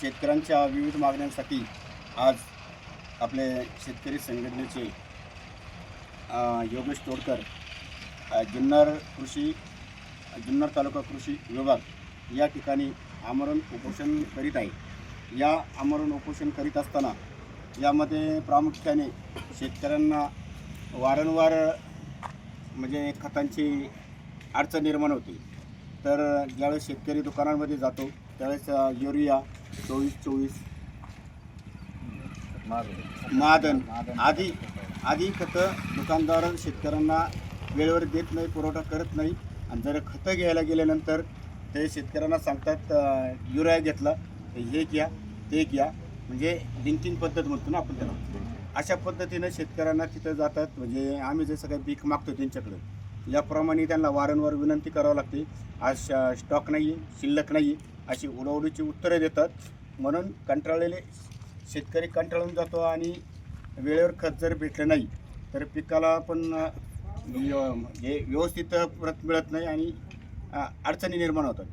शेतकऱ्यांच्या विविध मागण्यांसाठी आज आपले शेतकरी संघटनेचे योगेश तोडकर जुन्नर कृषी जुन्नर तालुका कृषी विभाग या ठिकाणी आमरण उपोषण करीत आहे. या आमरण उपोषण करीत असताना यामध्ये प्रामुख्याने शेतकऱ्यांना वारंवार म्हणजे खतांची अडचण निर्माण होते. तर ज्यावेळेस शेतकरी दुकानांमध्ये जातो त्यावेळेस युरिया चोवीस चोवीस. महादन आदी आदी खतं दुकानदार शेतकऱ्यांना वेळेवर देत नाही पुरवठा करत नाही. आणि जर खतं घ्यायला गेल्यानंतर ते शेतकऱ्यांना सांगतात युरिया घेतला तर हे घ्या ते घ्या. म्हणजे लिंकिंग पद्धत म्हणतो ना आपण त्याला. अशा पद्धतीनं शेतकऱ्यांना तिथं जातात. म्हणजे आम्ही जसं काही पीक मागतो त्यांच्याकडं. याप्रमाणे त्यांना वारंवार विनंती करावी लागते. आज स्टॉक नाही आहे शिल्लक नाही आहे अशी उडवडीची उत्तरं देतात. म्हणून कंटाळलेले शेतकरी कंटाळून जातो आणि वेळेवर खत जर भेटलं नाही तर पिकाला पण हे म्हणजे व्यवस्थित प्रत मिळत नाही आणि अडचणी निर्माण होतात.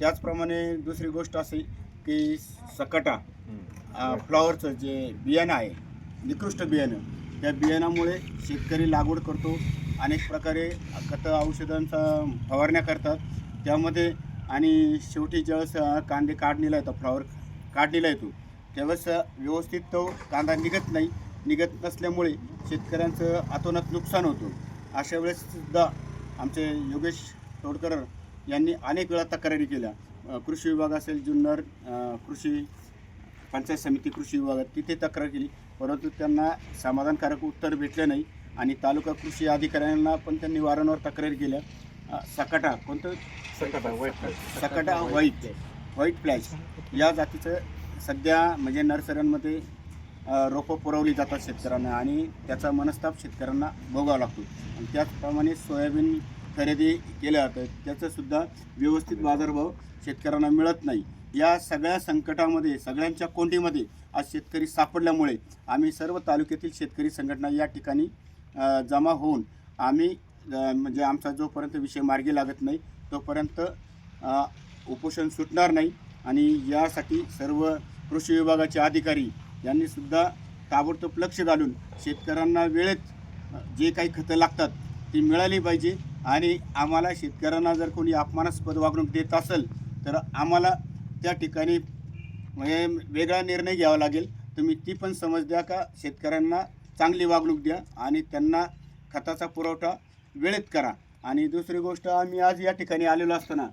त्याचप्रमाणे दुसरी गोष्ट अशी की सकटा फ्लॉवरचं जे बियाणं आहे निकृष्ट बियाणं त्या बियाणामुळे शेतकरी लागवड करतो. अनेक प्रकारे खतं औषधांचा फवारण्या करतात. त्यामध्ये आणि शेवटी ज्यावेळेस कांदे काढणीला येतो फ्लॉवर काढणीला येतो त्यावेळेस व्यवस्थित तो कांदा निघत नाही. निघत नसल्यामुळे शेतकऱ्यांचं अतोनात नुकसान होतं. अशा वेळेस सुद्धा आमचे योगेश तोडकर यांनी अनेक वेळा तक्रारी केल्या. कृषी विभाग असेल जुन्नर कृषी पंचायत समिती कृषी विभागात तिथे तक्रार केली. परंतु त्यांना समाधानकारक उत्तर भेटलं नाही आणि तालुका कृषी अधिकाऱ्यांना पण त्यांनी वारंवार तक्रारी केल्या. सकाटा कोणतं? सकटा व्हाईट व्हाईट फ्लॅश या जातीचं सध्या म्हणजे नर्सऱ्यांमध्ये रोपं पुरवली जातात शेतकऱ्यांना आणि त्याचा मनस्ताप शेतकऱ्यांना भोगावा लागतो. आणि त्याचप्रमाणे सोयाबीन खरेदी केल्या जातं त्याचंसुद्धा व्यवस्थित बाजारभाव शेतकऱ्यांना मिळत नाही. या सगळ्या संकटामध्ये सगळ्यांच्या कोंडीमध्ये आज शेतकरी सापडल्यामुळे आम्ही सर्व तालुक्यातील शेतकरी संघटना या ठिकाणी जमा होऊन आम्ही म्हणजे आमचा जोपर्यंत विषय मार्गी लागत नाही तोपर्यंत उपोषण सुटणार नाही आणि यासाठी सर्व कृषी विभागाचे अधिकारी यांनीसुद्धा ताबडतोब लक्ष घालून शेतकऱ्यांना वेळेत जे काही खतं लागतात ती मिळाली पाहिजे आणि आम्हाला शेतकऱ्यांना जर कोणी अपमानास्पद वागणूक देत असेल तर आम्हाला त्या ठिकाणी म्हणजे वेगळा निर्णय घ्यावा लागेल. तुम्ही ती पण समज द्या का शेतकऱ्यांना चांगली वागणूक द्या आणि त्यांना खताचा पुरवठा वेळेत करा. आणि दुसरी गोष्ट आम्ही आज या ठिकाणी आलेलो असताना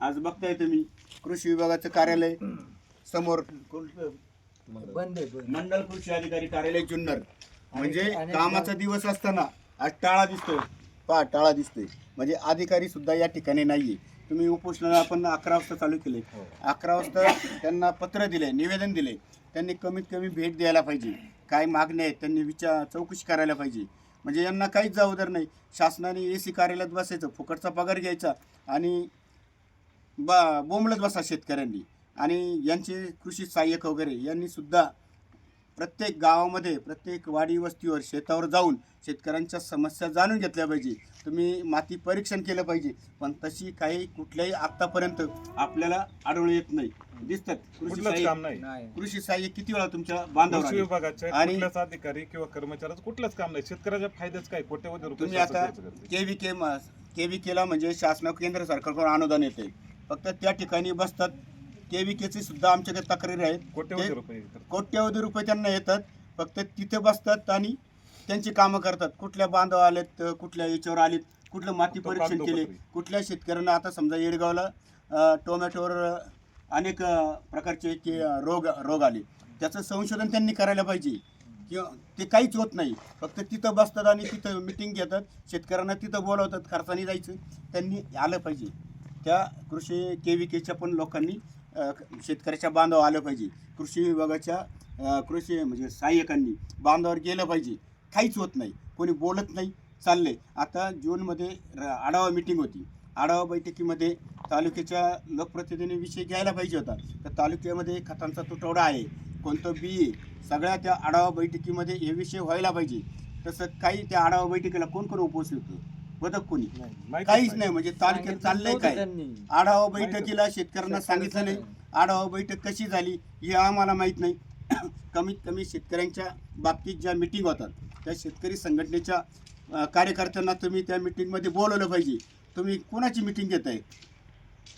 आज बघताय तुम्ही कृषी विभागाचं कार्यालय समोर मंडल कृषी अधिकारी कार्यालय जुन्नर. म्हणजे कामाचा दिवस असताना आज टाळा दिसतोय. पहा टाळा दिसतोय. म्हणजे अधिकारी सुद्धा या ठिकाणी नाहीये. तुम्ही उपोषणाला आपण अकरा वाजता चालू केले अकरा वाजता त्यांना पत्र दिले निवेदन दिले त्यांनी कमीत कमी भेट द्यायला पाहिजे. काय मागण्या आहेत त्यांनी विचार चौकशी करायला पाहिजे. म्हणजे यांना काहीच जबाबदार नाही. शासनाने ए सी कार्यालयात बसायचं फुकटचा पगार घ्यायचा आणि बा बोंबलत बसा शेतकऱ्यांनी. आणि यांचे कृषी सहाय्यक वगैरे यांनी सुद्धा प्रत्येक गावामध्ये प्रत्येक वाडी वस्तीवर शेतावर जाऊन शेतकऱ्यांच्या समस्या जाणून घेतल्या पाहिजे. तुम्ही माती परीक्षण केलं पाहिजे. पण तशी काही कुठल्याही आत्तापर्यंत आपल्याला आढळून येत नाही. दिसतात. कृषी कुठलंच सहाय्यक काम नाही. नाही. कृषी सहाय्यक किती वेळा तुमच्या बांधावर कृषी आले? विभागाचे आणि- कुठल्याच अधिकारी किंवा कर्मचाऱ्याचं कुठलंच काम नाही. शेतकऱ्याच्या फायद्याच काय? कोट्यवधी रुपये तुम्ही शासन आता खर्च करते. K V K K V केला म्हणजे शासन केंद्र सरकारकडून अनुदान येते फक्त त्या ठिकाणी बसतात. के व्ही केचे सुद्धा आमच्याकडे तक्रारी आहेत. कोट्यवधी ते- रुपये खर्च. कोट्यवधी रुपये त्यांना येतात. फक्त तिथे बसतात आणि त्यांची कामं करतात. कुठल्या बांधव आलेत कुठल्या याच्यावर आलेत कुठलं माती परीक्षण केले. कुठल्या शेतकऱ्यांना आता समजा येडगावला टोमॅटोवर अनेक प्रकारचे की रोग रोग आले. त्याचं संशोधन त्यांनी करायला पाहिजे. किंवा ते काहीच होत नाही. फक्त तिथं बसतात आणि तिथं मिटिंग घेतात. शेतकऱ्यांना तिथं बोलवतात खर्चाने जायचं. त्यांनी आलं पाहिजे. त्या कृषी के व्ही केच्या पण लोकांनी शेतकऱ्याच्या बांधावर आलं पाहिजे. कृषी विभागाच्या कृषी म्हणजे सहाय्यकांनी बांधावर गेलं पाहिजे. काहीच होत नाही. कोणी बोलत नाही चालले आता जूनमध्ये र- आढावा मिटिंग होती. आढावा बैठकीमध्ये तालुक्याच्या लोकप्रतिनिधींनी विषय घ्यायला पाहिजे होता. तर तालुक्यामध्ये खतांचा तुटवडा आहे. कोणतं बी आहे सगळ्या त्या आढावा बैठकीमध्ये हे विषय व्हायला पाहिजे. तसं काही त्या आढावा बैठकीला कोण कोण उपस्थित होतं? बदक कोणी? काहीच नाही. म्हणजे तालुक्यात चाललंय काय. आढावा बैठकीला शेतकऱ्यांना सांगितलं नाही. आढावा बैठक कशी झाली हे आम्हाला माहीत नाही. कमीत कमी शेतकऱ्यांच्या बाबतीत ज्या मिटिंग होतात त्या शेतकरी संघटनेच्या कार्यकर्त्यांना तुम्ही त्या मिटिंगमध्ये बोलवलं पाहिजे. तुम्ही कोणाची मिटिंग घेत आहे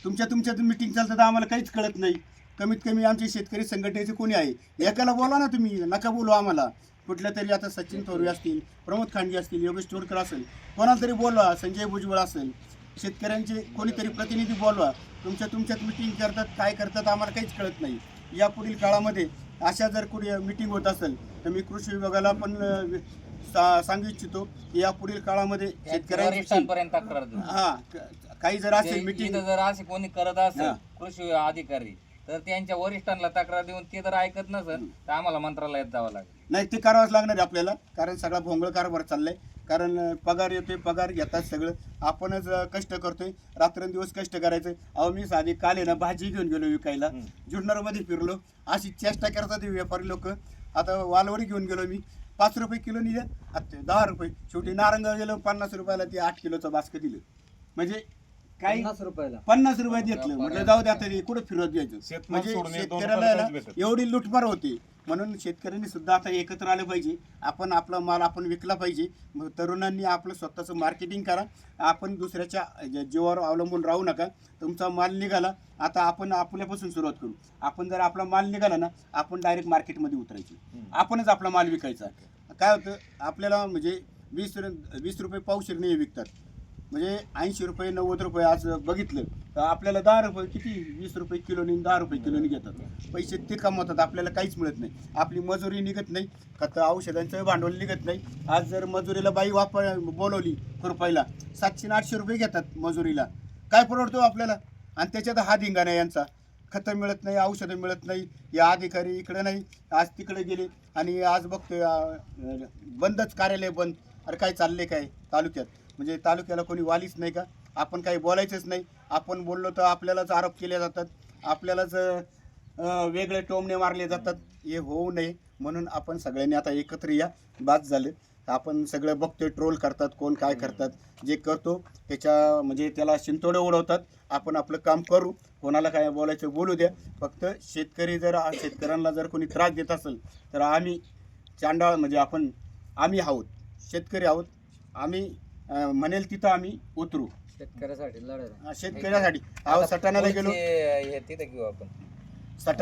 तुमच्या तुमच्यात मिटिंग चालतं तर आम्हाला काहीच कळत नाही. कमीत कमी आमचे शेतकरी संघटनेचे कोणी आहे? एकाला बोला ना तुम्ही नका बोलू आम्हाला. कुठल्या तरी आता सचिन थोरवे असतील प्रमोद खांडगे असतील योगेश टोडकर असेल कोणाला तरी बोलवा संजय भुजबळ असेल. शेतकऱ्यांचे कोणीतरी प्रतिनिधी बोलवा. तुमच्या तुमच्यात मिटिंग करतात काय करतात आम्हाला काहीच कळत नाही. यापुढील काळामध्ये अशा जर कुणी मिटिंग होत असेल तर मी कृषी विभागाला पण सा- सांगू इच्छितो की यापुढील काळामध्ये शेतकऱ्यांची वरिष्ठांपर्यंत तक्रार देऊ हा काही जर असेल मिटिंग जर असे कोणी करत. असेल कृषी अधिकारी तर त्यांच्या वरिष्ठांना तक्रार देऊन ते जर ऐकत नसेल तर आम्हाला मंत्रालयात जावं लागेल नाही ते करावंच लागणार आहे आपल्याला. कारण सगळा भोंगळ कारभार चाललाय. कारण पगार येतोय पगार घेतात सगळं. आपणच कष्ट करतोय. रात्रंदिवस कष्ट करायचं अहो मी साधी काल आहे ना भाजी घेऊन गेलो विकायला. जुन्नरमध्ये फिरलो. अशी चेष्टा करतात ते व्यापारी लोक. आता वालवडी घेऊन गेलो मी. पाच रुपये किलो निघे आता ते दहा रुपये. शेवटी नारंग गेलो पन्नास रुपयाला ते आठ किलोचं बास्क दिलं. म्हणजे काही पन्नास रुपयाला. पन्नास रुपयात घेतलं म्हटलं जाऊ द्या तरी कुठं फिरत घ्यायचं? शेतमाल म्हणजे हे शेतकऱ्याला. एवढी लुटमार होती. म्हणून शेतकऱ्यांनी सुद्धा आता एकत्र आलं पाहिजे. आपण आपला माल आपण विकला पाहिजे. मग तरुणांनी आपलं स्वतःचं मार्केटिंग करा. आपण दुसऱ्याच्या जीवावर अवलंबून राहू नका. तुमचा माल निघाला आता आपण आपल्यापासून सुरुवात करू. आपण जर आपला माल निघाला ना आपण डायरेक्ट मार्केटमध्ये उतरायचं. आपणच आपला माल विकायचा. काय होतं आपल्याला म्हणजे वीस वीस रुपये पावशेर नाही विकतात. म्हणजे ऐंशी रुपये नव्वद रुपये आज बघितलं तर आपल्याला दहा रुपये किती? वीस रुपये किलोनी दहा रुपये किलोनी घेतात. पैसे ते कमवतात आपल्याला काहीच मिळत नाही. आपली मजुरी निघत नाही खतं औषधांचं भांडवल निघत नाही. आज जर मजुरीला बाई वापर बोलवली रुपयाला सातशे आठशे रुपये घेतात मजुरीला. काय परवडतो आपल्याला? आणि त्याच्यात हा धिंगाणा यांचा. खतं मिळत नाही औषधं मिळत नाही या अधिकारी इकडे नाही आज तिकडे गेले आणि आज बघतोय बंदच कार्यालय बंद. अरे काय चालले काय तालुक्यात? म्हणजे तालुक्याला कोणी वालीच नाही का? आपण काही बोलायचंच नाही. आपण बोललो तर आपल्यालाच आरोप केले जातात. आपल्यालाच वेगळे टोमणे मारले जातात. हे होऊ नये. म्हणून आपण सगळ्यांनी आता एकत्र या. बाद झालं. आपण सगळं बघतोय. ट्रोल करतात. कोण काय करतात. जे करतो त्याच्या म्हणजे त्याला शिंतोडे उडवतात. आपण आपलं काम करू. कोणाला काय बोलायचं बोलू द्या. फक्त शेतकरी जर शेतकऱ्यांना जर कोणी त्रास देत असेल तर आम्ही चांडाळ म्हणजे आपण आम्ही आहोत. शेतकरी आहोत. आम्ही अं, म्हणेल तिथं आम्ही उतरू. शेतकऱ्यासाठी लढायला. शेतकऱ्यासाठी. अहो सटाणाला गेलो. हे तिथे घेऊ आपण. सटा